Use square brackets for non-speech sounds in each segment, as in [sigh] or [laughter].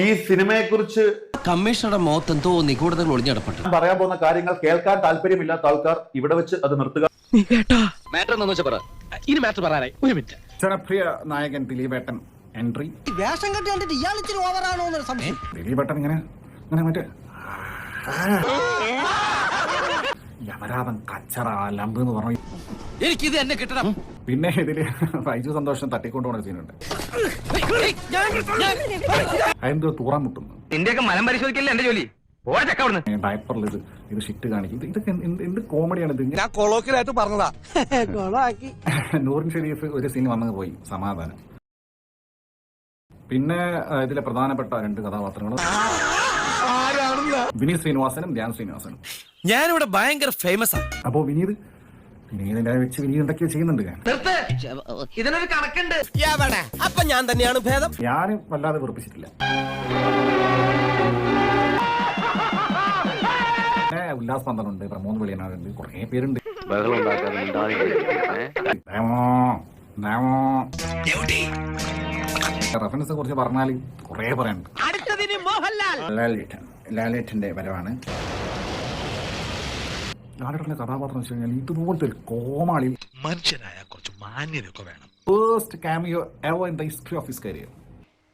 ഈ സിനിമയെ കുറിച്ച് കമ്മീഷണറുടെ മുഖത്ത് എന്തോ നിഗൂഢതകൾ ഒളിഞ്ഞിടപ്പെട്ടു പറയാൻ പോകുന്ന കാര്യങ്ങൾ കേൾക്കാൻ താല്പര്യമില്ലാത്ത ആൾക്കാർ ഇവിടെ വെച്ച് അത് നിർത്തുക. ജനപ്രിയ നായകൻ ദിലീപേട്ടൻ എൻട്രി. വേഷം കെട്ടി കണ്ടിട്ട് ഇയാൾ ഇച്ചിരി ഓവറാണോ എന്നൊരു സംശയം. ദിലീപേട്ടൻ ഇങ്ങനെ ഇങ്ങനെ മറ്റേ യമരാവൻ കച്ചറ ലമ്പ് എന്ന് പറഞ്ഞു. എനിക്കിത് എന്നെ കിട്ടണം. പിന്നെ ഇതിൽ ഫൈജു സന്തോഷം തട്ടിക്കൊണ്ട് പോണ സീനുണ്ട്. അതെന്തോ തൂറാൻ മുട്ടുന്നു. നിന്റെയൊക്കെ മലം പരിശോധിക്കല്ലേ എന്റെ ജോലി? ഡയപ്പറിൽ ഇത് ഇത് ഷിറ്റ് കാണിക്കും. ഇത് ഇതൊക്കെ എന്ത് എന്ത് എന്ത് കോമഡിയാണ് ഇത് ഞാൻ കൊളോക്കിലായിട്ട് പറഞ്ഞതാ. [laughs] കൊളാക്കി. നൂറിൻ ഷെരീഫ് ഒരു സീൻ വന്നു പോയി സമാധാനം. പിന്നെ ഇതിലെ പ്രധാനപ്പെട്ട രണ്ട് കഥാപാത്രങ്ങൾ വിനീത് ശ്രീനിവാസനും ധ്യാൻ ശ്രീനിവാസനും. ഞാനിവിടെ ഭയങ്കര ഫേമസ് ആണ് അപ്പോ വിനീത് വിനീതിനെ വെച്ച് വിനീത് എന്തൊക്കെയോ ചെയ്യുന്നുണ്ട് ഞാൻ. നിർത്ത്. ഇതിനൊരു കണക്കുണ്ട്. അപ്പൊ ഞാൻ തന്നെയാണ് ഭേദം. വല്ലാതെ വെറുപ്പിച്ചിട്ടില്ല. ഉല്ലാസ് പന്തലുണ്ട് പ്രമോദ് വെളിയനാടുണ്ട് കുറെ പേരുണ്ട്. നേമോ, നേമോ. റെഫറൻസിനെ കുറിച്ച് പറഞ്ഞാൽ കുറെ പറയാനുണ്ട്. ലാലേട്ടൻ ലാലേട്ടന്റെ വരവാണ്. ലാലേട്ടന്റെ കഥാപാത്രം എന്ന് വെച്ച് കഴിഞ്ഞാൽ ഇതുപോലത്തെ ഒരു കോമാളി മനുഷ്യനായ കുറച്ച് മാന്യതയൊക്കെ വേണം. First cameo ever in the history of his career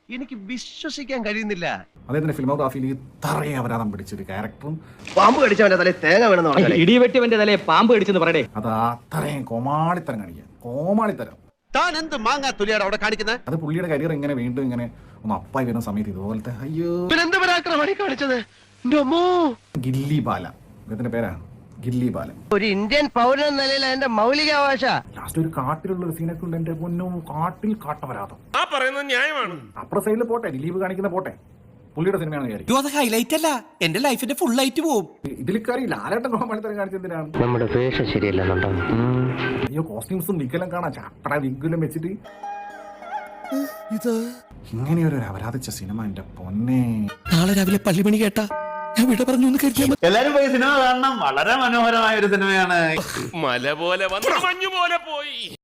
എനിക്ക് വിശ്വസിക്കാൻ കഴിയുന്നില്ല. അദ്ദേഹത്തിന്റെ ഫിലിമോഗ്രാഫിയിൽ ഇത്രയും അപരാധം പിടിച്ചൊരു ക്യാരക്ടറും പാമ്പ് കടിച്ചവന്റെ തലേ തേങ്ങ വേണമെന്ന് പറഞ്ഞു ഇടിവെട്ടിവന്റെ തലേ പാമ്പ് കടിച്ചെന്ന് പറയടേ. അത് അത്രയും കോമാളിത്തരം കാണിക്കാൻ. കോമാളിത്തരം. താൻ എന്ത് മാങ്ങാ തുലിയാണ് അവിടെ കാണിക്കുന്നത് അത് പുള്ളിയുടെ കരിയർ ഇങ്ങനെ വീണ്ടും ഇങ്ങനെ ഒന്ന് അപ്പായി വരുന്ന സമയത്ത് ഇതുപോലത്തെ അയ്യോ. എന്ത് പരാക്രമണി കാണിച്ചത്. ഗില്ലി ബാല. അദ്ദേഹത്തിന്റെ പേരാ ഗില്ലി ബാലൻ. ഒരു ഇന്ത്യൻ പൗരൻ എന്ന നിലയിൽ എന്റെ മൗലികാവകാശ. ലാസ്റ്റ് ഒരു കാട്ടിലുള്ള ഒരു സീനൊക്കെ ഉണ്ട് എന്റെ പൊന്നും കാട്ടിൽ കാട്ടവരാതം ആ പറയുന്നത് ന്യായമാണ്. അപ്പുറ സൈഡിൽ പോട്ടെ ദിലീപ് കാണിക്കുന്ന പോട്ടെ. പുള്ളിയുടെ സിനിമയാണ് അത് ഹൈലൈറ്റ് അല്ല. എന്റെ ലൈഫിന്റെ ഫുൾ ആയിട്ട് പോവും. ഇതിൽ കയറി ലാലേട്ടൻ കോമാളിത്തരം കാണിച്ചെന്തിനാണ് നമ്മുടെ വേഷം ശരിയല്ലെന്നുണ്ടോ? അയ്യോ കോസ്റ്റ്യൂംസും വിഗലും കാണാം. ചാപ്പട വിഗലും വെച്ചിട്ട്. ഇങ്ങനെയൊരു അപരാധിച്ച സിനിമ എന്റെ പൊന്നെ. നാളെ രാവിലെ പള്ളിമണി കേട്ടാ. ഞാൻ പറഞ്ഞു ഒന്ന് കരുതിയാ എല്ലാരും പോയി സിനിമ കാണണം. വളരെ മനോഹരമായ ഒരു സിനിമയാണ്. മല പോലെ വന്നു മഞ്ഞു പോലെ പോയി.